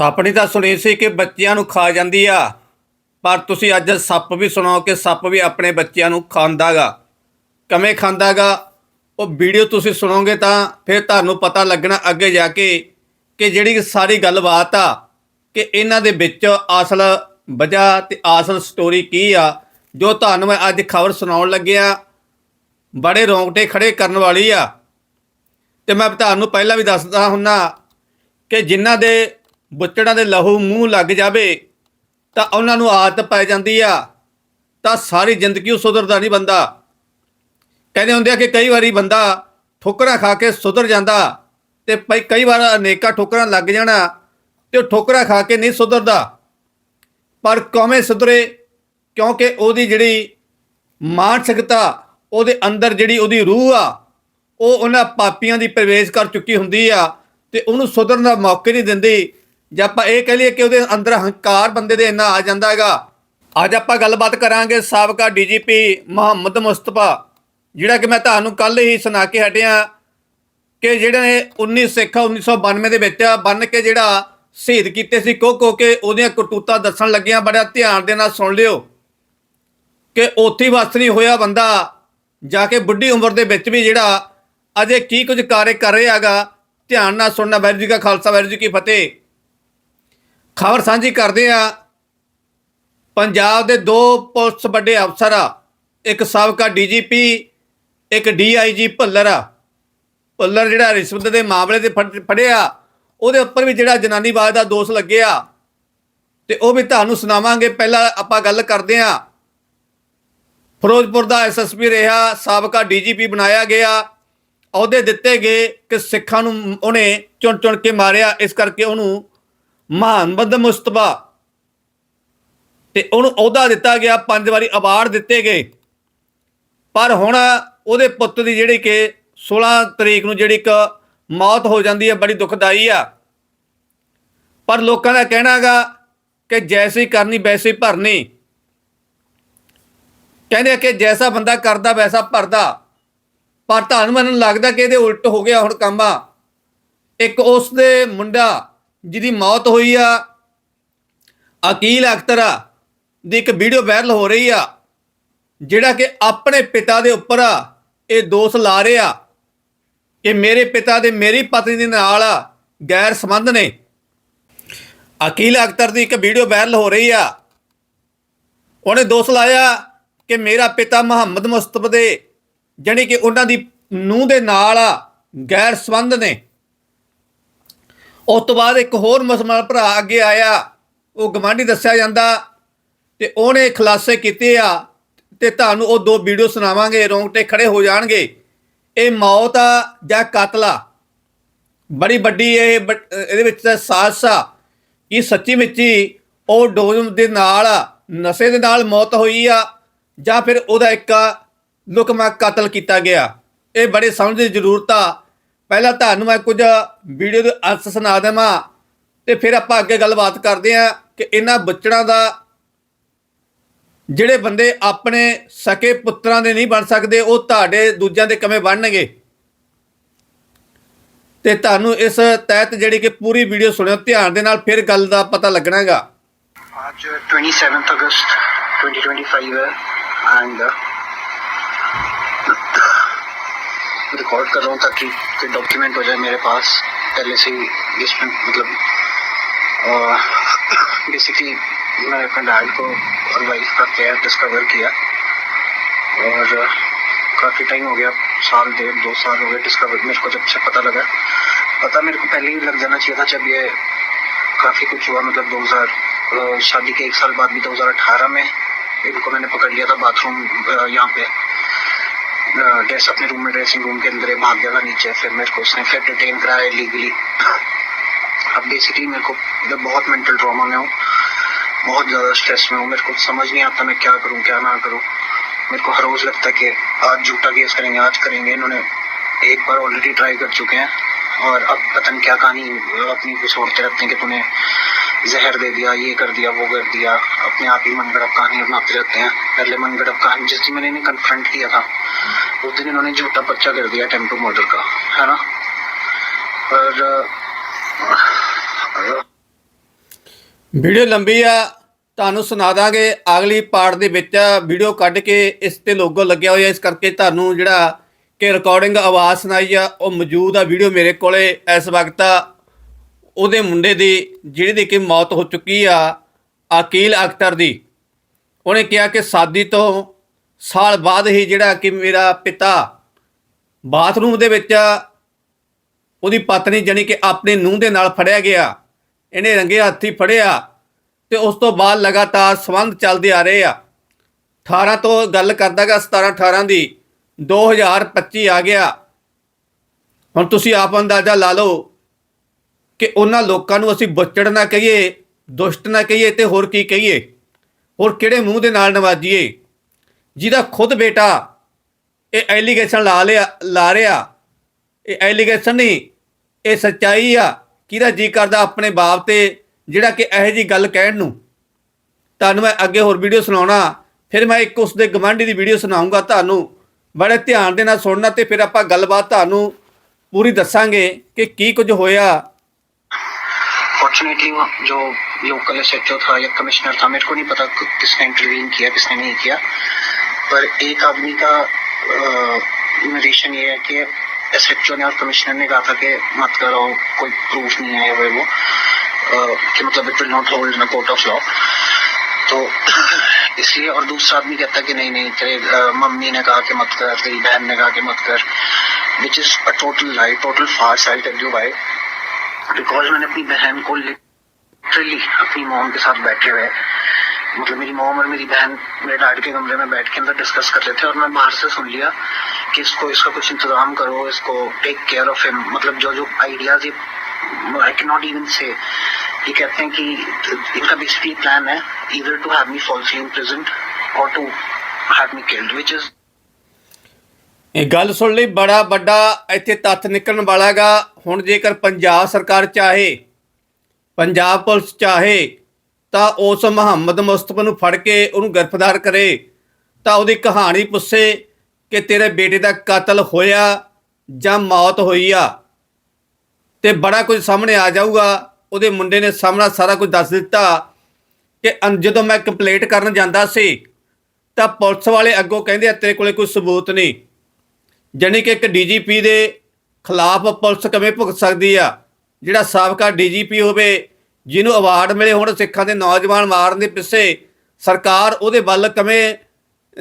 ਸੱਪਣੀ ਤਾਂ ਸੁਣੀ ਸੀ ਕਿ ਬੱਚਿਆਂ ਨੂੰ ਖਾ ਜਾਂਦੀ ਆ। ਪਰ ਤੁਸੀਂ ਅੱਜ ਸੱਪ ਵੀ ਸੁਣਾਓ ਕਿ ਸੱਪ ਵੀ ਆਪਣੇ ਬੱਚਿਆਂ ਨੂੰ ਖਾਂਦਾਗਾ। ਕਿਵੇਂ ਖਾਂਦਾਗਾ? ਉਹ ਵੀਡੀਓ ਤੁਸੀਂ ਸੁਣੋਗੇ ਤਾਂ ਫਿਰ ਤੁਹਾਨੂੰ ਪਤਾ ਲੱਗਣਾ ਅੱਗੇ ਜਾ ਕੇ ਕਿ ਜਿਹੜੀ ਸਾਰੀ ਗੱਲਬਾਤ ਆ ਕਿ ਇਹਨਾਂ ਦੇ ਵਿੱਚ ਅਸਲ ਵਜ੍ਹਾ ਤੇ ਅਸਲ ਸਟੋਰੀ ਕੀ ਆ, ਜੋ ਤੁਹਾਨੂੰ ਮੈਂ ਅੱਜ ਖਬਰ ਸੁਣਾਉਣ ਲੱਗਿਆ ਬੜੇ ਰੌਂਗਟੇ ਖੜੇ ਕਰਨ ਵਾਲੀ ਆ। ਤੇ ਮੈਂ ਤੁਹਾਨੂੰ ਪਹਿਲਾਂ ਵੀ ਦੱਸਦਾ ਹੁੰਨਾ ਕਿ ਜਿਨ੍ਹਾਂ ਦੇ ਬੁੱਚੜਾਂ ਦੇ ਲਹੂ ਮੂੰਹ ਲੱਗ ਜਾਵੇ, ਤਾਂ ਉਹਨਾਂ ਨੂੰ ਆਦਤ ਪੈ ਜਾਂਦੀ ਆ। ਤਾਂ ਸਾਰੀ ਜ਼ਿੰਦਗੀ ਉਹ ਸੁਧਰਦਾ ਨਹੀਂ ਬੰਦਾ। ਕਹਿੰਦੇ ਹੁੰਦੇ ਆ ਕਿ ਕਈ ਵਾਰੀ ਬੰਦਾ ਠੋਕਰਾਂ ਖਾ ਕੇ ਸੁਧਰ ਜਾਂਦਾ ਤੇ ਭਾਈ ਕਈ ਵਾਰ ਅਨੇਕਾਂ ਠੋਕਰਾਂ ਲੱਗ ਜਾਣਾ ਤੇ ਉਹ ਠੋਕਰਾਂ ਖਾ ਕੇ ਨਹੀਂ ਸੁਧਰਦਾ। ਪਰ ਕਿਵੇਂ ਸੁਧਰੇ, ਕਿਉਂਕਿ ਉਹਦੀ ਜਿਹੜੀ ਮਾਨਸਿਕਤਾ, ਉਹਦੇ ਅੰਦਰ ਜਿਹੜੀ ਉਹਦੀ ਰੂਹ ਆ, ਉਹ ਉਹਨਾਂ ਪਾਪੀਆਂ ਦੀ ਪ੍ਰਵੇਸ਼ ਕਰ ਚੁੱਕੀ ਹੁੰਦੀ ਆ ਤੇ ਉਹਨੂੰ ਸੁਧਰਨ ਦਾ ਮੌਕੇ ਨਹੀਂ ਦਿੰਦੀ। ਜੇ ਆਪਾਂ ਇਹ ਕਹਿ ਲਈਏ ਕਿ ਉਹਦੇ ਅੰਦਰ ਹੰਕਾਰ ਬੰਦੇ ਦੇ ਇੰਨਾ ਆ ਜਾਂਦਾ ਹੈਗਾ, ਅੱਜ ਆਪਾਂ ਗੱਲਬਾਤ ਕਰਾਂਗੇ ਸਾਬਕਾ ਡੀਜੀਪੀ ਮੁਹੰਮਦ ਮੁਸਤਫਾ, ਜਿਹੜਾ ਕਿ ਮੈਂ ਤੁਹਾਨੂੰ ਕੱਲ ਹੀ ਸੁਣਾ ਕੇ ਹਟਿਆ ਕਿ ਜਿਹੜੇ ਨੇ 19 ਸਿੱਖ 1992 ਦੇ ਵਿੱਚ ਬੰਨ ਕੇ ਜਿਹੜਾ ਸ਼ਹੀਦ ਕੀਤੇ ਸੀ ਕੋ ਕੋ ਕੇ ਉਹਦੀਆਂ ਕਰਤੂਤਾਂ ਦੱਸਣ ਲੱਗਿਆ, ਬੜਾ ਧਿਆਨ ਦੇ ਨਾਲ ਸੁਣ ਲਿਓ ਕਿ ਉੱਥੇ ਹੀ ਨਹੀਂ ਹੋਇਆ ਬੰਦਾ, ਜਾ ਕੇ ਬੁੱਢੀ ਉਮਰ ਦੇ ਵਿੱਚ ਵੀ ਜਿਹੜਾ ਅਜੇ ਕੀ ਕੁਝ ਕਾਰਜ ਕਰ ਰਿਹਾ ਹੈਗਾ, ਧਿਆਨ ਨਾਲ ਸੁਣਨਾ, ਵਾਹਿਗੁਰੂ ਜੀ ਕਾ ਖਾਲਸਾ, ਵਾਹਿਗੁਰੂ ਜੀ ਕੀ ਫਤਿਹ। ਖਬਰ ਸਾਂਝੀ ਕਰਦੇ ਆ ਪੰਜਾਬ ਦੇ ਦੋ ਪੁਲਿਸ ਵੱਡੇ ਅਫਸਰ ਆ। ਇੱਕ ਸਾਬਕਾ ਡੀਜੀਪੀ, ਇੱਕ ਡੀਆਈਜੀ ਭੁੱਲਰ ਆ। ਭੱਲਰ ਜਿਹੜਾ ਰਿਸ਼ਵਤ ਦੇ ਮਾਮਲੇ ਤੇ ਫੜ- ਫੜਿਆ। ਉਹਦੇ ਉੱਪਰ ਵੀ ਜਿਹੜਾ ਜਨਾਨੀਵਾਦ ਦਾ ਦੋਸ਼ ਲੱਗਿਆ। ਤੇ ਉਹ ਵੀ ਤੁਹਾਨੂੰ ਸੁਣਾਵਾਂਗੇ। ਪਹਿਲਾਂ ਆਪਾਂ ਗੱਲ ਕਰਦੇ ਆ ਫਿਰੋਜ਼ਪੁਰ ਦਾ ਐਸਐਸਪੀ ਰਿਹਾ, ਸਾਬਕਾ ਡੀਜੀਪੀ ਬਣਾਇਆ ਗਿਆ। ਅਹੁਦੇ ਦਿੱਤੇ ਗਏ ਕਿ ਸਿੱਖਾਂ ਨੂੰ ਉਹਨੇ ਚੁਣ ਚੁਣ ਕੇ ਮਾਰਿਆ। ਇਸ ਕਰਕੇ ਉਹਨੂੰ ਮੁਹੰਮਦ ਮੁਸਤਫਾ। ਤੇ ਉਹਨੂੰ ਅਹੁਦਾ ਦਿੱਤਾ ਗਿਆ, ਪੰਜ ਵਾਰੀ ਅਵਾਰਡ ਦਿੱਤੇ ਗਏ। ਪਰ ਹੁਣ ਉਹਦੇ ਪੁੱਤ ਦੀ ਜਿਹੜੀ ਕਿ 16 ਤਰੀਕ ਨੂੰ ਜਿਹੜੀ ਇੱਕ ਮੌਤ ਹੋ ਜਾਂਦੀ ਹੈ, ਬੜੀ ਦੁਖਦਾਈ ਆ। ਪਰ ਲੋਕਾਂ ਦਾ ਕਹਿਣਾ ਹੈਗਾ ਕਿ ਜੈਸੀ ਕਰਨੀ, ਵੈਸੀ ਭਰਨੀ। ਕਹਿੰਦੇ ਆ ਕਿ ਜੈਸਾ ਬੰਦਾ ਕਰਦਾ, ਵੈਸਾ ਭਰਦਾ। ਪਰ ਤੁਹਾਨੂੰ ਮੈਨੂੰ ਲੱਗਦਾ ਕਿ ਇਹਦੇ ਉਲਟ ਹੋ ਗਿਆ ਹੁਣ ਕੰਮ। ਆ ਇੱਕ ਉਸ ਦੇ ਮੁੰਡਾ ਜਿਹਦੀ ਮੌਤ ਹੋਈ ਆ, ਅਕੀਲ ਅਖਤਰ ਦੀ ਇੱਕ ਵੀਡੀਓ ਵਾਇਰਲ ਹੋ ਰਹੀ ਆ, ਜਿਹੜਾ ਕਿ ਆਪਣੇ ਪਿਤਾ ਦੇ ਉੱਪਰ ਆ, ਇਹ ਦੋਸ਼ ਲਾ ਰਿਹਾ ਕਿ ਮੇਰੇ ਪਿਤਾ ਦੇ ਮੇਰੀ ਪਤਨੀ ਦੇ ਨਾਲ ਗੈਰ ਸੰਬੰਧ ਨੇ। ਅਕੀਲ ਅਖਤਰ ਦੀ ਇੱਕ ਵੀਡੀਓ ਵਾਇਰਲ ਹੋ ਰਹੀ ਆ। ਉਹਨੇ ਦੋਸ਼ ਲਾਇਆ ਕਿ ਮੇਰਾ ਪਿਤਾ ਮੁਹੰਮਦ ਮੁਸਤਫਾ ਦੇ, ਜਾਣੀ ਕਿ ਉਹਨਾਂ ਦੀ ਨੂੰਹ ਦੇ ਨਾਲ ਗੈਰ ਸੰਬੰਧ ਨੇ। ਉਸ ਤੋਂ ਬਾਅਦ ਇੱਕ ਹੋਰ ਮੁਸਲਮਾਨ ਭਰਾ ਅੱਗੇ ਆਇਆ, ਉਹ ਗਵਾਂਢੀ ਦੱਸਿਆ ਜਾਂਦਾ ਤੇ ਉਹਨੇ ਖੁਲਾਸੇ ਕੀਤੇ ਆ ਤੇ ਤੁਹਾਨੂੰ ਉਹ ਦੋ ਵੀਡੀਓ ਸੁਣਾਵਾਂਗੇ ਰੋਂਗਟੇ ਖੜੇ ਹੋ ਜਾਣਗੇ। ਇਹ ਮੌਤ ਆ ਜਾਂ ਕਤਲ ਆ? ਬੜੀ ਵੱਡੀ ਇਹ ਬ- ਇਹਦੇ ਵਿੱਚ ਤਾਂ ਆ ਇਹ ਸੱਚੀ ਵਿੱਚ ਹੀ ਉਹ ਡੋਜ਼ ਦੇ ਨਾਲ ਨਸ਼ੇ ਦੇ ਨਾਲ ਮੌਤ ਹੋਈ ਆ ਜਾਂ ਫਿਰ ਉਹਦਾ ਇੱਕ ਲੁਕਮਾ ਕਤਲ ਕੀਤਾ ਗਿਆ। ਇਹ ਬੜੇ ਸਮਝ ਦੀ ਜ਼ਰੂਰਤ ਆ ਪਹਿਲਾਂ ਤੁਹਾਨੂੰ ਮੈਂ ਕੁਝ ਵੀਡੀਓ ਦੇ ਅੰਸ਼ ਸੁਣਾ ਦੇਵਾਂ ਤੇ ਫਿਰ ਆਪਾਂ ਅੱਗੇ ਗੱਲਬਾਤ ਕਰਦੇ ਹਾਂ ਕਿ ਇਹਨਾਂ ਬੱਚੜਾਂ ਦਾ ਜਿਹੜੇ ਬੰਦੇ ਆਪਣੇ ਸਕੇ ਪੁੱਤਰਾਂ ਦੇ ਨਹੀਂ ਬਣ ਸਕਦੇ, ਉਹ ਤੁਹਾਡੇ ਦੂਜਿਆਂ ਦੇ ਕਿਵੇਂ ਬਣਨਗੇ? ਤੇ ਤੁਹਾਨੂੰ ਇਸ ਤਹਿਤ ਜਿਹੜੀ ਕਿ ਪੂਰੀ ਵੀਡੀਓ ਸੁਣਿਓ, ਧਿਆਨ ਦੇ ਨਾਲ ਫਿਰ ਗੱਲ ਦਾ ਪਤਾ ਲੱਗਣਾਗਾ। ਅੱਜ 27 ਅਗਸਤ 2025 ਹੈ ਐਂਡ रिकॉर्ड कर रहा हूँ ताकि कोई डॉक्यूमेंट हो जाए मेरे पास, पहले से ही इसमें मतलब बेसिकली मैंने अपने डैड को और वाइफ का केयर डिस्कवर किया और काफ़ी टाइम हो गया, साल डेढ़, दो साल हो गए डिस्कवर मेरे को जब से पता लगा, पता मेरे को पहले ही लग जाना चाहिए था जब ये काफ़ी कुछ हुआ मतलब 2000 शादी के एक साल बाद भी 2018 में इनको मैंने पकड़ लिया था बाथरूम यहाँ पे। ड्रेस अपने रूम में ड्रेसिंग रूम के अंदर भाग गया था नीचे, फिर मेरे को उसने फिर डिटेन कराया लीगली अब बेसिकली मेरे को मतलब बहुत मेंटल ट्रॉमा में हूँ, बहुत ज़्यादा स्ट्रेस में हूँ, मेरे को समझ नहीं आता मैं क्या करूँ, क्या ना करूँ। मेरे को हर रोज़ लगता है कि आज झूठा केस करेंगे, आज करेंगे, इन्होंने एक बार ऑलरेडी ट्राई कर चुके हैं, और अब पता नहीं क्या कहानी, अपनी कुछ छोड़ते रहते हैं कि तूने जहर दे दिया, ये कर दिया, वो कर दिया, अपने आप ही मनगढ़ंत कहानी बनाते रहते हैं। पहले मनगढ़ंत कहानी जिस दिन मैंने इन्हें कन्फ्रंट किया था उस दिन इन्होंने झूठा पर्चा कर दिया टेम्पो मर्डर का है ना और अ, ਵੀਡੀਓ ਲੰਬੀ ਆ ਤੁਹਾਨੂੰ ਸੁਣਾ ਦਾਂਗੇ ਅਗਲੀ ਪਾਰਟ ਦੇ ਵਿੱਚ ਵੀਡੀਓ ਕੱਢ ਕੇ ਇਸ ਤੇ ਲੋਗੋ ਲੱਗਿਆ ਹੋਇਆ ਇਸ ਕਰਕੇ ਤੁਹਾਨੂੰ ਜਿਹੜਾ ਕਿ ਰਿਕਾਰਡਿੰਗ ਆਵਾਜ਼ ਸੁਣਾਈ ਆ ਉਹ ਮੌਜੂਦ ਆ ਵੀਡੀਓ ਮੇਰੇ ਕੋਲੇ ਇਸ ਵਕਤ ਉਹਦੇ ਮੁੰਡੇ ਦੀ ਜਿਹੜੀ ਦੀ ਕਿ ਮੌਤ ਹੋ ਚੁੱਕੀ ਆ ਅਕੀਲ ਅਖਤਰ ਦੀ ਉਹਨੇ ਕਿਹਾ ਕਿ ਸਾਦੀ ਤੋਂ ਸਾਲ ਬਾਅਦ ਹੀ ਜਿਹੜਾ ਕਿ ਮੇਰਾ ਪਿਤਾ ਬਾਥਰੂਮ ਦੇ ਵਿੱਚ ਉਹਦੀ ਪਤਨੀ ਜਾਣੀ ਕਿ ਆਪਣੇ ਨੂੰਹ ਦੇ ਨਾਲ ਫੜਿਆ ਗਿਆ, ਇਹਨੇ ਰੰਗੇ ਹੱਥੀ ਫੜਿਆ ਤੇ ਉਸ ਤੋਂ ਬਾਅਦ ਲਗਾਤਾਰ ਸੰਬੰਧ ਚੱਲਦੇ ਆ ਰਹੇ ਆ। 18 ਤੋਂ ਗੱਲ ਕਰਦਾਗਾ 17 18 ਦੀ 2025 ਆ ਗਿਆ। ਹੁਣ ਤੁਸੀਂ ਆਪ ਅੰਦਾਜ਼ਾ ਲਾ ਲਓ ਕਿ ਉਹਨਾਂ ਲੋਕਾਂ ਨੂੰ ਅਸੀਂ ਬੁੱਚੜ ਨਾ ਕਹੀਏ, ਦੁਸ਼ਟ ਨਾ ਕਹੀਏ ਤੇ ਹੋਰ ਕੀ ਕਹੀਏ? ਹੋਰ ਕਿਹੜੇ ਮੂੰਹ ਦੇ ਨਾਲ ਨਵਾਜੀਏ? ਜਿਹਦਾ ਖੁਦ ਬੇਟਾ ਇਹ ਐਲੀਗੇਸ਼ਨ ਲਾ ਲਿਆ, ਲਾ ਰਿਹਾ, ਇਹ ਐਲੀਗੇਸ਼ਨ ਨਹੀਂ, ਇਹ ਸੱਚਾਈ ਆ, ਕਿਹਦਾ ਜੀ ਕਰਦਾ ਆਪਣੇ ਬਾਪ ਤੇ ਜਿਹੜਾ ਕਿ ਇਹੋ ਜੀ ਗੱਲ ਕਹਿਣ ਨੂੰ? ਤੁਹਾਨੂੰ ਮੈਂ ਅੱਗੇ ਹੋਰ ਵੀਡੀਓ ਸੁਣਾਉਣਾ, ਫਿਰ ਮੈਂ ਇੱਕ ਉਸ ਦੇ ਗਵਾਂਢੀ ਦੀ ਵੀਡੀਓ ਸੁਣਾਉਂਗਾ ਤੁਹਾਨੂੰ। ਬੜੇ ਧਿਆਨ ਦੇ ਨਾਲ ਸੁਣਨਾ ਤੇ ਫਿਰ ਆਪਾਂ ਗੱਲਬਾਤ ਤੁਹਾਨੂੰ ਪੂਰੀ ਦੱਸਾਂਗੇ ਕਿ ਕੀ ਕੁਝ ਹੋਇਆ। ਫੋਰਚੂਨੇਟਲੀ ਜੋ लोकल एस एच था या कमिश्नर था मेरे को नहीं पता किसने इंटरवीन किया, किसने नहीं किया। पर एक आदमी का नरेशन ये है कि एस ने और कमिश्नर ने कहा था कि मत करो, कोई प्रूफ नहीं है वो वो कि मतलब it will not hold in court of law तो इसलिए और दूसरा आदमी कहता कि नहीं नहीं, तेरे मम्मी ने कहा कि मत कर, तेरी बहन ने कहा कि मत कर which is a total lie total farce I tell you bye because मैंने अपनी बहन को लिटरली अपनी मॉम के साथ बैठे हुए मतलब मेरी मॉम और मेरी बहन मेरे डैड के कमरे में बैठ के अंदर डिस्कस कर रहे थे और मैं बाहर से सुन लिया कि इसको इसका कुछ इंतजाम करो इसको टेक केयर ऑफ हिम मतलब जो जो आइडियाज ये आई कैन नॉट इवन से ये कहते हैं कि इनका बेसिकली प्लान है इधर to have me falsely imprisoned और to have me killed which is ਇਹ ਗੱਲ ਸੁਣ ਲਈ ਬੜਾ ਵੱਡਾ ਇੱਥੇ ਤੱਥ ਨਿਕਲਣ ਵਾਲਾਗਾ ਹੁਣ ਜੇਕਰ ਪੰਜਾਬ ਸਰਕਾਰ ਚਾਹੇ ਪੰਜਾਬ ਪੁਲਿਸ ਚਾਹੇ ਤਾਂ ਉਸ ਮੁਹੰਮਦ ਮੁਸਤਫਾ ਨੂੰ ਫੜ ਕੇ ਉਹਨੂੰ ਗ੍ਰਿਫਤਾਰ ਕਰੇ, ਤਾਂ ਉਹਦੀ ਕਹਾਣੀ ਪੁੱਛੇ ਕਿ ਤੇਰੇ ਬੇਟੇ ਦਾ ਕਤਲ ਹੋਇਆ ਜਾਂ ਮੌਤ ਹੋਈ ਆ, ਤੇ ਬੜਾ ਕੁਝ ਸਾਹਮਣੇ ਆ ਜਾਊਗਾ। ਉਹਦੇ ਮੁੰਡੇ ਨੇ ਸਾਹਮਣਾ ਸਾਰਾ ਕੁਝ ਦੱਸ ਦਿੱਤਾ ਕਿ ਜਦੋਂ ਮੈਂ ਕੰਪਲੇਂਟ ਕਰਨ ਜਾਂਦਾ ਸੀ, ਤਾਂ ਪੁਲਿਸ ਵਾਲੇ ਅੱਗੋਂ ਕਹਿੰਦੇ ਆ, ਤੇਰੇ ਕੋਲੇ ਕੋਈ ਸਬੂਤ ਨਹੀਂ। ਜਾਣੀ ਕਿ ਇੱਕ ਡੀਜੀਪੀ ਦੇ ਖਿਲਾਫ ਪੁਲਿਸ ਕਿਵੇਂ ਭੁਗਤ ਸਕਦੀ ਆ? ਜਿਹੜਾ ਸਾਬਕਾ ਡੀਜੀਪੀ ਹੋਵੇ ਜਿਹਨੂੰ ਅਵਾਰਡ ਮਿਲੇ, ਹੁਣ ਸਿੱਖਾਂ ਦੇ ਨੌਜਵਾਨ ਮਾਰਨ ਦੇ ਪਿੱਛੇ ਸਰਕਾਰ ਉਹਦੇ ਵੱਲ ਕਿਵੇਂ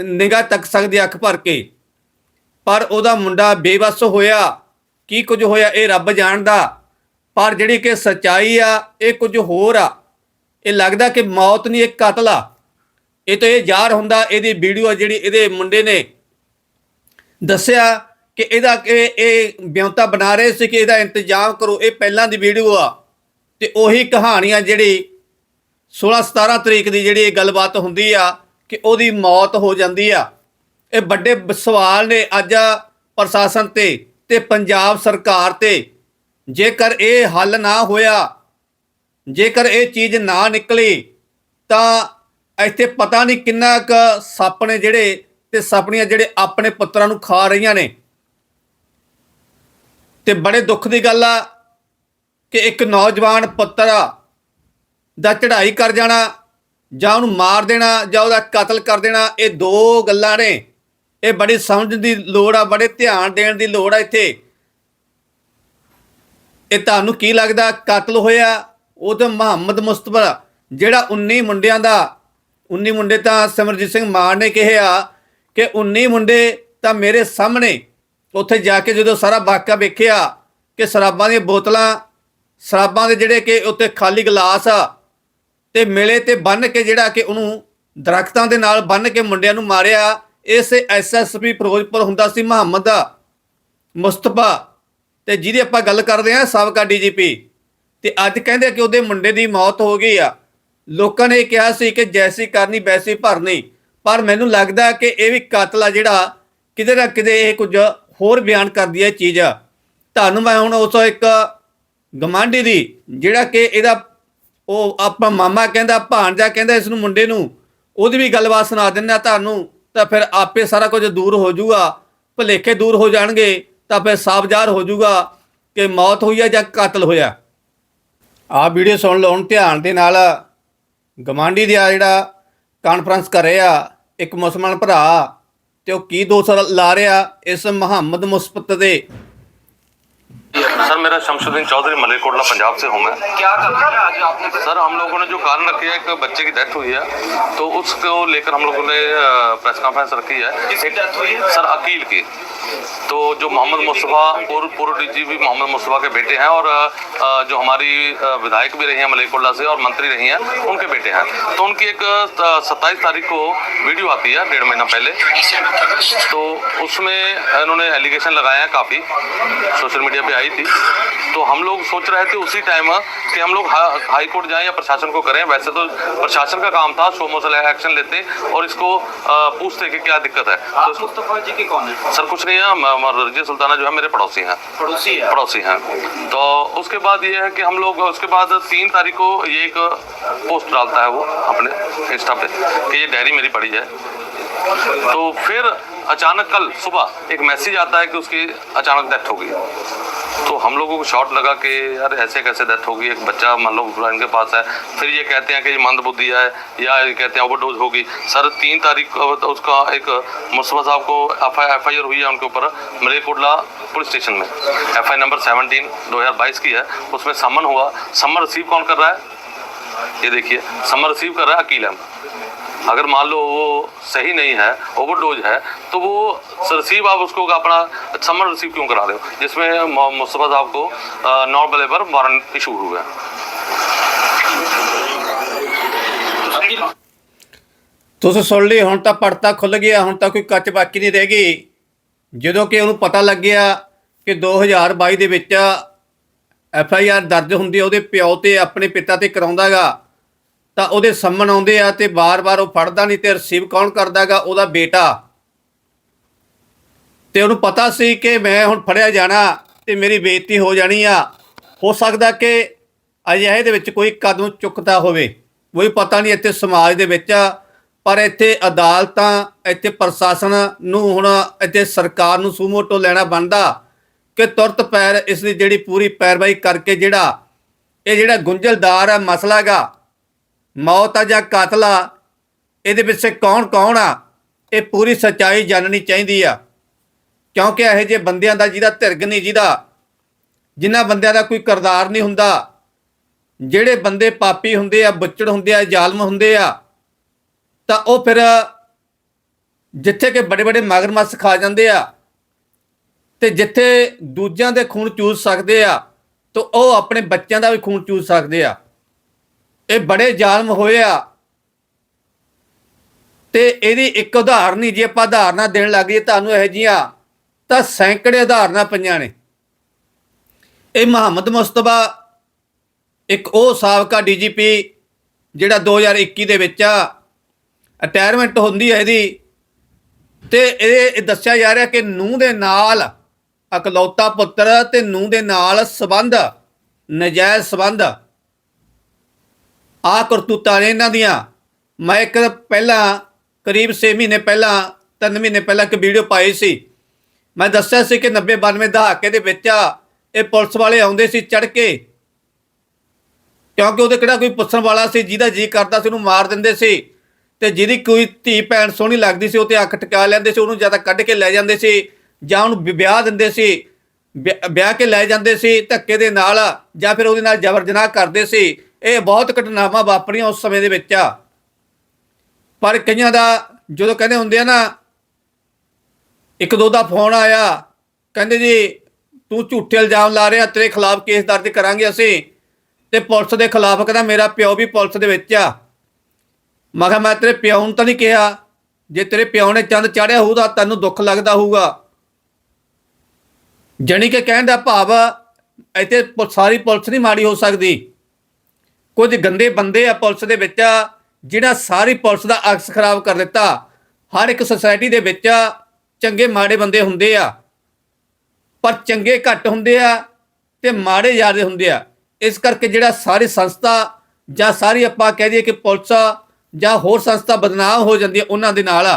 ਨਿਗਾਹ ਤੱਕ ਸਕਦੀ ਅੱਖ ਭਰ ਕੇ? ਪਰ ਉਹਦਾ ਮੁੰਡਾ ਬੇਵੱਸ ਹੋਇਆ। ਕੀ ਕੁਝ ਹੋਇਆ? ਇਹ ਰੱਬ ਜਾਣਦਾ। ਪਰ ਜਿਹੜੀ ਕਿ ਸਚਾਈ ਆ, ਇਹ ਕੁਝ ਹੋਰ ਆ। ਇਹ ਲੱਗਦਾ ਕਿ ਮੌਤ ਨਹੀਂ ਇੱਕ ਕਤਲ ਆ। ਇਹ ਤਾਂ ਇਹ ਜ਼ਾਹਰ ਹੁੰਦਾ, ਇਹਦੀ ਵੀਡੀਓ ਜਿਹੜੀ ਇਹਦੇ ਮੁੰਡੇ ਨੇ ਦੱਸਿਆ ਕਿ ਇਹਦਾ ਕਿ ਇਹ ਬਿਉਂਤਾ ਬਣਾ ਰਹੇ ਸੀ ਕਿ ਇਹਦਾ ਇੰਤਜ਼ਾਮ ਕਰੋ। ਇਹ ਪਹਿਲਾਂ ਦੀ ਵੀਡੀਓ ਆ। ਤੇ ਉਹੀ ਕਹਾਣੀਆਂ ਜਿਹੜੀ 16 17 ਤਰੀਕ ਦੀ ਜਿਹੜੀ ਇਹ ਗੱਲਬਾਤ ਹੁੰਦੀ ਆ ਕਿ ਉਹਦੀ ਮੌਤ ਹੋ ਜਾਂਦੀ ਆ। ਇਹ ਵੱਡੇ ਬ- ਸਵਾਲ ਨੇ ਅੱਜ ਪ੍ਰਸ਼ਾਸਨ ਤੇ ਤੇ ਪੰਜਾਬ ਸਰਕਾਰ ਤੇ। ਜੇਕਰ ਇਹ ਹੱਲ ਨਾ ਹੋਇਆ, ਜੇਕਰ ਇਹ ਚੀਜ਼ ਨਾ ਨਿਕਲੀ, ਤਾਂ ਇੱਥੇ ਪਤਾ ਨਹੀਂ ਕਿੰਨਾ ਕੁ ਸੱਪ ਨੇ ਜਿਹੜੇ ਤੇ ਸਪਣੀਆਂ ਜਿਹੜੇ ਆਪਣੇ ਪੁੱਤਰਾਂ ਨੂੰ ਖਾ ਰਹੀਆਂ ਨੇ। ਤੇ ਬੜੇ ਦੁੱਖ ਦੀ ਗੱਲ ਆ ਕਿ ਇੱਕ ਨੌਜਵਾਨ ਪੁੱਤਰ ਦਾ ਚੜ੍ਹਾਈ ਕਰ ਜਾਣਾ, ਜਾਂ ਉਹਨੂੰ ਮਾਰ ਦੇਣਾ, ਜਾਂ ਉਹਦਾ ਕਤਲ ਕਰ ਦੇਣਾ, ਇਹ ਦੋ ਗੱਲਾਂ ਨੇ। ਇਹ ਬੜੀ ਸਮਝ ਦੀ ਲੋੜ ਆ, ਬੜੇ ਧਿਆਨ ਦੇਣ ਦੀ ਲੋੜ ਆ ਇੱਥੇ। ਇਹ ਤੁਹਾਨੂੰ ਕੀ ਲੱਗਦਾ, ਕਤਲ ਹੋਇਆ, ਉਹ ਤਾਂ ਮੁਹੰਮਦ ਮੁਸਤਫਾ, ਜਿਹੜਾ 19 ਮੁੰਡਿਆਂ ਦਾ 19 ਮੁੰਡੇ ਤਾਂ ਸਿਮਰਜੀਤ ਸਿੰਘ ਮਾਨ ਨੇ ਕਿਹਾ ਕਿ 19 ਮੁੰਡੇ ਤਾਂ ਮੇਰੇ ਸਾਹਮਣੇ, ਉੱਥੇ ਜਾ ਕੇ ਜਦੋਂ ਸਾਰਾ ਵਾਕਿਆ ਵੇਖਿਆ ਕਿ ਸ਼ਰਾਬਾਂ ਦੀਆਂ ਬੋਤਲਾਂ ਸ਼ਰਾਬਾਂ ਦੇ ਜਿਹੜੇ ਕਿ ਉੱਤੇ ਖਾਲੀ ਗਲਾਸ ਆ, ਤੇ ਮੇਲੇ ਤੇ ਬੰਨ ਕੇ ਜਿਹੜਾ ਕਿ ਉਹਨੂੰ ਦਰਖਤਾਂ ਦੇ ਨਾਲ ਬੰਨ ਕੇ ਮੁੰਡਿਆਂ ਨੂੰ ਮਾਰਿਆ, ਇਸੇ ਐਸਐਸਪੀ ਫਿਰੋਜ਼ਪੁਰ ਹੁੰਦਾ ਸੀ ਮੁਹੰਮਦ ਮੁਸਤਫਾ। ਤੇ ਜਿਹਦੀ ਆਪਾਂ ਗੱਲ ਕਰਦੇ ਆ ਸਾਬਕਾ ਡੀਜੀਪੀ ਤੇ ਅੱਜ ਕਹਿੰਦੇ ਕਿ ਉਹਦੇ ਮੁੰਡੇ ਦੀ ਮੌਤ ਹੋ ਗਈ ਆ। ਲੋਕਾਂ ਨੇ ਇਹ ਕਿਹਾ ਸੀ ਕਿ ਜੈਸੀ ਕਰਨੀ, ਵੈਸੀ ਭਰਨੀ। ਪਰ ਮੈਨੂੰ ਲੱਗਦਾ ਕਿ ਇਹ ਵੀ ਕਤਲ ਆ ਜਿਹੜਾ ਕਿਤੇ ਨਾ ਕਿਤੇ ਇਹ ਕੁਝ ਹੋਰ ਬਿਆਨ ਕਰਦੀ ਹੈ ਚੀਜ਼। ਤੁਹਾਨੂੰ ਮੈਂ ਹੁਣ ਉਸ ਇੱਕ ਗਮਾਂਡੀ ਦੀ, ਜਿਹੜਾ ਕਿ ਇਹਦਾ ਉਹ ਆਪਾਂ ਮਾਮਾ ਕਹਿੰਦਾ, ਭਾਣਜਾ ਕਹਿੰਦਾ ਇਸ ਨੂੰ ਮੁੰਡੇ ਨੂੰ, ਉਹਦੀ ਵੀ ਗੱਲਬਾਤ ਸੁਣਾ ਦਿੰਦਾ ਤੁਹਾਨੂੰ, ਤਾਂ ਫਿਰ ਆਪੇ ਸਾਰਾ ਕੁਝ ਦੂਰ ਹੋ ਜਾਊਗਾ, ਭੁਲੇਖੇ ਦੂਰ ਹੋ ਜਾਣਗੇ, ਤਾਂ ਫਿਰ ਸਾਬਜ਼ਾਰ ਹੋ ਜਾਊਗਾ ਕਿ ਮੌਤ ਹੋਈ ਹੈ ਜਾਂ ਕਤਲ ਹੋਇਆ। ਆਹ ਵੀਡੀਓ ਸੁਣ ਲਓ, ਹੁਣ ਧਿਆਨ ਦੇ ਨਾਲ ਗਵਾਂਢੀ ਦਾ ਜਿਹੜਾ ਕਾਨਫਰੰਸ ਕਰ ਰਿਹਾ, ਇੱਕ ਮੁਸਲਮਾਨ ਭਰਾ, ਤੇ ਉਹ ਕੀ ਦੋਸ਼ ਲਾ ਰਿਹਾ ਇਸ ਮੁਹੰਮਦ ਮੁਸਬਤ ਦੇ। सर मेरा शमशुद्दीन चौधरी मलेरकोटला पंजाब से हूँ मैं। क्या है? आज आपने सर हम लोगों ने जो कारण रखी है एक बच्चे की डेथ हुई है तो उसको लेकर हम लोगों ने प्रेस कॉन्फ्रेंस रखी है। एक- death हुई है? सर अकील की। तो जो मोहम्मद मुस्तफ़ा पूर्व पूर्व डीजीपी मोहम्मद मुस्तफ़ा के बेटे हैं और जो हमारी विधायक भी रही हैं मलेरकोटला से और मंत्री रही हैं उनके बेटे हैं। तो उनकी एक सत्ताईस तारीख को वीडियो आती है डेढ़ महीना पहले। तो उसमें इन्होंने एलिगेशन लगाए हैं काफ़ी सोशल मीडिया पे आई थी। तो हम लोग सोच रहे थे उसी टाइम कि हम लोग हा- हाई कोर्ट जाएँ या प्रशासन को करें। वैसे तो प्रशासन का काम था शो मोसल एक्शन लेते और इसको पूछते कि क्या दिक्कत है। तो मुस्तफ़ा जी के कौन है? सर कुछ नहीं है। रजिया सुल्ताना जो है मेरे पड़ोसी हैं। पड़ोसी है? पड़ोसी हैं। तो उसके बाद ये है कि हम लोग उसके बाद तीन तारीख को ये एक पोस्ट डालता है वो अपने इंस्टा पे कि ये डायरी मेरी पड़ी है। तो फिर अचानक कल सुबह एक मैसेज आता है कि उसकी अचानक डेथ हो गई। तो हम लोगों को शॉर्ट लगा कि यार ऐसे कैसे डेथ होगी एक बच्चा मान लो इनके पास है, फिर ये कहते हैं कि ये मंद बुद्धि है, या ये कहते हैं ओवरडोज होगी सर, तीन तारीख को तो उसका एक मुस्तफ़ा साहब को एफ़ आई हुई है, उनके ऊपर मलेरकोटला पुलिस स्टेशन में। एफ़ आई नंबर सेवनटीन, दो हज़ार बाईस की है। उसमें समन हुआ। समन रिसीव कौन कर रहा है? ये देखिए, समन रिसीव कर रहा है अकील अहमद। अगर मान लो वो सही नहीं है ओवरडोज है तो वो रिसीव आप उसको अपना समन रिसीव क्यों करा रहे हो जिसमें मो- मुस्तफा साहब को नॉन अवेलेबल वारंट इशू हुआ है अकील ਤੁਸੀਂ ਸੁਣ ਲਈ ਹੁਣ ਤਾਂ ਪੜਤਾ ਖੁੱਲ ਗਿਆ ਹੁਣ ਤਾਂ ਕੋਈ ਕੱਚ ਬਾਕੀ ਨਹੀਂ ਰਹਿ ਗਈ ਜਦੋਂ ਕਿ ਉਹਨੂੰ ਪਤਾ ਲੱਗਿਆ ਕਿ 2022 ਦੇ ਵਿੱਚ ਐਫ ਆਈ ਆਰ ਦਰਜ ਹੁੰਦੀ ਹੈ ਉਹਦੇ ਪਿਓ ਤੇ ਆਪਣੇ ਪਿਤਾ ਤੇ ਕਰਾਉਂਦਾਗਾ ਤਾਂ ਉਹਦੇ ਸੰਮਨ ਆਉਂਦੇ ਆ ਤੇ ਬਾਰ-ਬਾਰ ਉਹ ਫੜਦਾ ਨਹੀਂ ਤੇ ਰਿਸੀਵ ਕੌਣ ਕਰਦਾਗਾ ਉਹਦਾ ਬੇਟਾ। ਤੇ ਉਹਨੂੰ ਪਤਾ ਸੀ ਕਿ ਮੈਂ ਹੁਣ ਫੜਿਆ ਜਾਣਾ ਤੇ ਮੇਰੀ ਬੇਇੱਜ਼ਤੀ ਹੋ ਜਾਣੀ ਆ। ਹੋ ਸਕਦਾ ਕਿ ਅਜਿਹੇ ਦੇ ਵਿੱਚ ਕੋਈ ਕਦਮ ਚੁੱਕਦਾ ਹੋਵੇ। ਕੋਈ ਪਤਾ ਨਹੀਂ ਇੱਥੇ ਸਮਾਜ ਦੇ ਵਿੱਚ ਪਰ ਇੱਥੇ ਅਦਾਲਤਾਂ, ਇੱਥੇ ਪ੍ਰਸ਼ਾਸਨ ਨੂੰ ਹੁਣ ਇੱਥੇ ਸਰਕਾਰ ਨੂੰ ਸੂਮੋਟੋ ਲੈਣਾ ਬਣਦਾ ਕਿ ਤੁਰਤ ਪੈਰ ਇਸ ਦੀ ਜਿਹੜੀ ਪੂਰੀ ਪੈਰਵਾਈ ਕਰਕੇ ਜਿਹੜਾ, ਇਹ ਜਿਹੜਾ ਗੁੰਝਲਦਾਰ ਆ ਮਸਲਾਗਾ ਮੌਤ ਆ ਜਾਂ ਕਾਤਲ ਆ, ਇਹਦੇ ਪਿੱਛੇ ਕੌਣ ਕੌਣ ਆ, ਇਹ ਪੂਰੀ ਸੱਚਾਈ ਜਾਣਨੀ ਚਾਹੀਦੀ ਆ। ਕਿਉਂਕਿ ਇਹੋ ਜਿਹੇ ਬੰਦਿਆਂ ਦਾ ਜਿਹਦਾ ਧਿਰਗ ਨਹੀਂ ਜਿਹਦਾ, ਜਿਨ੍ਹਾਂ ਬੰਦਿਆਂ ਦਾ ਕੋਈ ਕਰਦਾਰ ਨਹੀਂ ਹੁੰਦਾ, ਜਿਹੜੇ ਬੰਦੇ ਪਾਪੀ ਹੁੰਦੇ ਆ, ਬੁੱਚੜ ਹੁੰਦੇ ਆ, ਜ਼ਾਲਮ ਹੁੰਦੇ ਆ, ਤਾਂ ਉਹ ਫਿਰ ਜਿੱਥੇ ਕਿ ਬੜੇ ਬੜੇ ਮਗਰਮੱਛ ਖਾ ਜਾਂਦੇ ਆ, ਤੇ ਜਿੱਥੇ ਦੂਜਿਆਂ ਦੇ ਖੂਨ ਚੂਸ ਸਕਦੇ ਆ, ਤਾਂ ਉਹ ਆਪਣੇ ਬੱਚਿਆਂ ਦਾ ਵੀ ਖੂਨ ਚੂਸ ਸਕਦੇ ਆ। ਇਹ ਬੜੇ ਜ਼ਾਲਮ ਹੋਏ ਆ ਤੇ ਇਹਦੀ ਇੱਕ ਉਦਾਹਰਨ ਹੀ ਜੇ ਆਪਾਂ ਉਦਾਹਰਨਾਂ ਦੇਣ ਲੱਗ ਜਾਈਏ ਤੁਹਾਨੂੰ ਇਹੋ ਜੀਆਂ, ਤਾਂ ਸੈਂਕੜੇ ਉਦਾਹਰਨਾਂ ਪਈਆਂ ਨੇ। ਇਹ ਮੁਹੰਮਦ ਮੁਸਤਫਾ, ਇੱਕ ਉਹ ਸਾਬਕਾ ਡੀਜੀਪੀ ਜਿਹੜਾ 2021 ਦੇ ਵਿੱਚ ਰਿਟਾਇਰਮੈਂਟ ਹੁੰਦੀ ਹੈ ਇਹਦੀ। ਤੇ ਇਹ ਦੱਸਿਆ ਜਾ ਰਿਹਾ ਕਿ ਨੂੰਹ ਦੇ ਨਾਲ ਅਕਲੌਤਾ ਪੁੱਤਰ ਤੇ ਨੂੰਹ ਦੇ ਨਾਲ ਸਬੰਧ, ਨਜਾਇਜ਼ ਸਬੰਧ। ਆ ਕਰਤੂਤਾਂ ਨੇ ਇਹਨਾਂ ਦੀਆਂ। ਮੈਂ ਇੱਕ ਪਹਿਲਾਂ, ਕਰੀਬ 6 ਮਹੀਨੇ ਪਹਿਲਾਂ 3 ਮਹੀਨੇ ਪਹਿਲਾਂ ਇੱਕ ਵੀਡੀਓ ਪਾਈ ਸੀ। ਮੈਂ ਦੱਸਿਆ ਸੀ ਕਿ 90 92 ਦਹਾਕੇ ਦੇ ਵਿੱਚ ਇਹ ਪੁਲਿਸ ਵਾਲੇ ਆਉਂਦੇ ਸੀ ਚੜ ਕੇ। ਕਿਉਂਕਿ ਉਹਦੇ ਕਿਹੜਾ ਕੋਈ ਪੁੱਛਣ ਵਾਲਾ ਸੀ, ਜਿਹਦਾ ਜੀ ਕਰਦਾ ਸੀ, ਉਹਨੂੰ ਮਾਰ ਦਿੰਦੇ ਸੀ। ਤੇ ਜਿਹਦੀ ਕੋਈ ਧੀ ਭੈਣ ਸੋਹਣੀ ਲੱਗਦੀ ਸੀ, ਉਹ ਤੇ ਅੱਖ ਟਿਕਾ ਲੈਂਦੇ ਸੀ, ਉਹਨੂੰ ਜ਼ਿਆਦਾ ਕੱਢ ਕੇ ਲੈ ਜਾਂਦੇ ਸੀ, ਜਾਂ ਉਹਨੂੰ ਵਿ- ਵਿਆਹ ਦਿੰਦੇ ਸੀ। ਵਿ- ਵਿਆਹ ਕੇ ਲੈ ਜਾਂਦੇ ਸੀ, ਧੱਕੇ ਦੇ ਨਾਲ, ਜਾਂ ਫਿਰ ਉਹਦੇ ਨਾਲ ਜ਼ਬਰ ਜਨਾਹ ਕਰਦੇ ਸੀ। ਇਹ ਬਹੁਤ ਘਟਨਾਵਾਂ ਵਾਪਰੀਆਂ ਉਸ ਸਮੇਂ ਦੇ ਵਿੱਚ ਆ। ਪਰ ਕਈਆਂ ਦਾ ਜਦੋਂ ਕਹਿੰਦੇ ਹੁੰਦੇ ਆ ਨਾ ਇੱਕ ਦੋ ਦਾ ਫੋਨ ਆਇਆ, ਕਹਿੰਦੇ ਜੀ, ਤੂੰ ਝੂਠੇ ਇਲਜ਼ਾਮ ਲਾ ਰਿਹਾ, ਤੇਰੇ ਖਿਲਾਫ ਕੇਸ ਦਰਜ ਕਰਾਂਗੇ ਅਸੀਂ। ਤੇ ਪੁਲਿਸ ਦੇ ਖਿਲਾਫ ਕਹਿੰਦਾ, ਮੇਰਾ ਪਿਓ ਵੀ ਪੁਲਿਸ ਦੇ ਵਿੱਚ ਆ। ਮੈਂ ਕਿਹਾ, ਮੈਂ ਤੇਰੇ ਪਿਓ ਨੂੰ ਤਾਂ ਨਹੀਂ ਕਿਹਾ। ਜੇ ਤੇਰੇ ਪਿਓ ਨੇ ਚੰਦ ਚਾੜਿਆ ਹੋਊਗਾ, ਤੈਨੂੰ ਦੁੱਖ ਲੱਗਦਾ ਹੋਊਗਾ। ਜਣੀ ਕਿ ਕਹਿਣ ਦਾ ਭਾਵ, ਇੱਥੇ ਪੁ- ਸਾਰੀ ਪੁਲਿਸ ਨਹੀਂ ਮਾੜੀ ਹੋ ਸਕਦੀ। ਕੁਝ ਗੰਦੇ ਬੰਦੇ ਆ ਪੁਲਿਸ ਦੇ ਵਿੱਚ, ਜਿਹੜਾ ਸਾਰੀ ਪੁਲਿਸ ਦਾ ਅਕਸ ਖਰਾਬ ਕਰ ਦਿੱਤਾ। ਹਰ ਇੱਕ ਸੁਸਾਇਟੀ ਦੇ ਵਿੱਚ ਚੰਗੇ ਮਾੜੇ ਬੰਦੇ ਹੁੰਦੇ ਆ। ਪਰ ਚੰਗੇ ਘੱਟ ਹੁੰਦੇ ਆ ਤੇ ਮਾੜੇ ਜ਼ਿਆਦਾ ਹੁੰਦੇ ਆ। ਇਸ ਕਰਕੇ ਜਿਹੜਾ ਸਾਰੀ ਸੰਸਥਾ ਜਾਂ ਸਾਰੀ ਆਪਾਂ ਕਹਿ ਦਈਏ ਕਿ ਪੁਲਿਸ ਜਾਂ ਹੋਰ ਸੰਸਥਾ ਬਦਨਾਮ ਹੋ ਜਾਂਦੀ ਹੈ ਉਹਨਾਂ ਦੇ ਨਾਲ।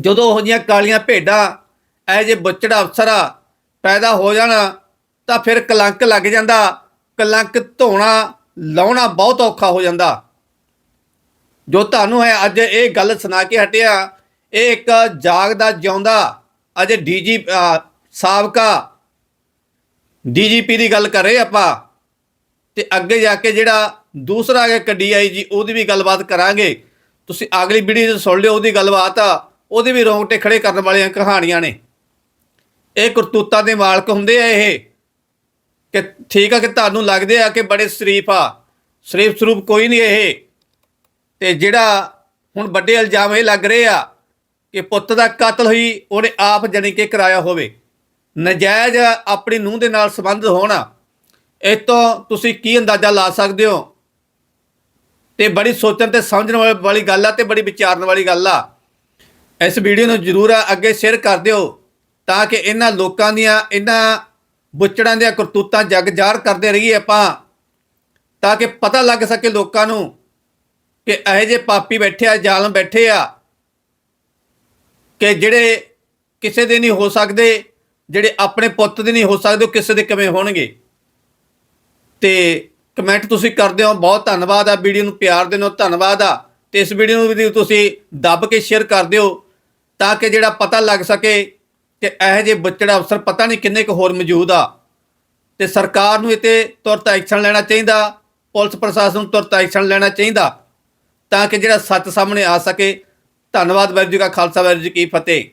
ਜਦੋਂ ਉਹ ਜਿਹੀਆਂ ਕਾਲੀਆਂ ਭੇਡਾਂ, ਇਹ ਜੇ ਬੁੱਚੜਾ ਅਫਸਰ ਪੈਦਾ ਹੋ ਜਾਣ ਤਾਂ ਫਿਰ ਕਲੰਕ ਲੱਗ ਜਾਂਦਾ। ਕਲੰਕ ਧੋਣਾ ਲਾਉਣਾ ਬਹੁਤ ਔਖਾ ਹੋ ਜਾਂਦਾ। ਜੋ ਤੁਹਾਨੂੰ ਹੈ, ਅੱਜ ਇਹ ਗੱਲ ਸੁਣਾ ਕੇ ਹਟਿਆ, ਇਹ ਇੱਕ ਜਾਗਦਾ ਜਿਉਂਦਾ। ਅਜੇ ਡੀਜੀ ਸਾਬਕਾ ਡੀਜੀਪੀ ਦੀ ਗੱਲ ਕਰ ਰਹੇ ਆਪਾਂ। ਤੇ ਅੱਗੇ ਜਾ ਕੇ ਜਿਹੜਾ ਦੂਸਰਾ ਹੈ ਇੱਕ ਡੀਆਈਜੀ, ਉਹਦੀ ਵੀ ਗੱਲਬਾਤ ਕਰਾਂਗੇ। ਤੁਸੀਂ ਅਗਲੀ ਵੀਡੀਓ 'ਚ ਸੁਣ ਲਿਓ ਉਹਦੀ ਗੱਲਬਾਤ। ਆ ਉਹਦੇ ਵੀ ਰੋਂਗਟੇ ਖੜੇ ਕਰਨ ਵਾਲੀਆਂ ਕਹਾਣੀਆਂ ਨੇ। ਇਹ ਕਰਤੂਤਾਂ ਦੇ ਮਾਲਕ ਹੁੰਦੇ ਆ ਇਹ। ਕਿ ਠੀਕ ਆ ਕਿ ਤੁਹਾਨੂੰ ਲੱਗਦੇ ਆ ਕਿ ਬੜੇ ਸ਼ਰੀਫ ਆ। ਸ਼ਰੀਫ ਸਰੂਪ ਕੋਈ ਨਹੀਂ ਇਹ। ਤੇ ਜਿਹੜਾ ਹੁਣ ਵੱਡੇ ਇਲਜ਼ਾਮ ਇਹ ਲੱਗ ਰਹੇ ਆ ਕਿ ਪੁੱਤ ਦਾ ਕਤਲ ਹੋਈ ਉਹਨੇ ਆਪ ਜਣੀ ਕਿ ਕਰਾਇਆ ਹੋਵੇ। ਨਜਾਇਜ਼ ਆਪਣੀ ਨੂੰਹ ਦੇ ਨਾਲ ਸੰਬੰਧ ਹੋਣਾ। ਇਹ ਤੋਂ ਤੁਸੀਂ ਕੀ ਅੰਦਾਜ਼ਾ ਲਾ ਸਕਦੇ ਹੋ? ਤੇ ਬੜੀ ਸੋਚਣ ਤੇ ਸਮਝਣ ਵਾਲੀ ਵਾਲੀ ਗੱਲ ਆ ਤੇ ਬੜੀ ਵਿਚਾਰਨ ਵਾਲੀ ਗੱਲ ਆ। ਇਸ ਵੀਡੀਓ ਨੂੰ ਜਰੂਰ ਅੱਗੇ ਸ਼ੇਅਰ ਕਰ ਦਿਓ ਤਾਂ ਕਿ ਇਹਨਾਂ ਲੋਕਾਂ ਦੀਆਂ, ਇਹਨਾਂ ਬੁੱਚੜਾਂ ਦੀਆਂ ਕਰਤੂਤਾਂ ਜਗ ਜ਼ਾਹਰ ਕਰਦੇ ਰਹੀਏ ਆਪਾਂ, ਤਾਂ ਕਿ ਪਤਾ ਲੱਗ ਸਕੇ ਲੋਕਾਂ ਨੂੰ ਕਿ ਇਹੋ ਜਿਹੇ ਪਾਪੀ ਬੈਠੇ ਆ, ਜ਼ਾਲਮ ਬੈਠੇ ਆ, ਕਿ ਜਿਹੜੇ ਕਿਸੇ ਦੇ ਨਹੀਂ ਹੋ ਸਕਦੇ, ਜਿਹੜੇ ਆਪਣੇ ਪੁੱਤ ਦੇ ਨਹੀਂ ਹੋ ਸਕਦੇ, ਉਹ ਕਿਸੇ ਦੇ ਕਿਵੇਂ ਹੋਣਗੇ। ਤੇ ਕਮੈਂਟ ਤੁਸੀਂ ਕਰਦੇ ਹੋ, ਬਹੁਤ ਧੰਨਵਾਦ ਆ ਵੀਡੀਓ ਨੂੰ ਪਿਆਰ ਦੇਣ, ਧੰਨਵਾਦ ਆ। ਤੇ ਇਸ ਵੀਡੀਓ ਨੂੰ ਵੀ ਤੁਸੀਂ ਦੱਬ ਕੇ ਸ਼ੇਅਰ ਕਰ ਦਿਓ, ਤਾਂ ਕਿ ਜਿਹੜਾ ਪਤਾ ਲੱਗ ਸਕੇ ਕਿ ਇਹੋ ਜਿਹੇ ਬੱਚੜਾ ਅਫਸਰ ਪਤਾ ਨਹੀਂ ਕਿੰਨੇ ਕੁ ਹੋਰ ਮੌਜੂਦ ਆ। ਤੇ ਸਰਕਾਰ ਨੂੰ ਇਹ ਤੇ ਤੁਰਤ ਐਕਸ਼ਨ ਲੈਣਾ ਚਾਹੀਦਾ, ਪੁਲਿਸ ਪ੍ਰਸ਼ਾਸਨ ਨੂੰ ਤੁਰਤ ਐਕਸ਼ਨ ਲੈਣਾ ਚਾਹੀਦਾ, ਤਾਂ ਕਿ ਜਿਹੜਾ ਸੱਚ ਸਾਹਮਣੇ ਆ ਸਕੇ। ਧੰਨਵਾਦ ਵਾਹਿਗੁਰੂ ਜੀ ਕਾ ਖਾਲਸਾ, ਵਾਹਿਗੁਰੂ ਜੀ ਕੀ ਫਤਿਹ।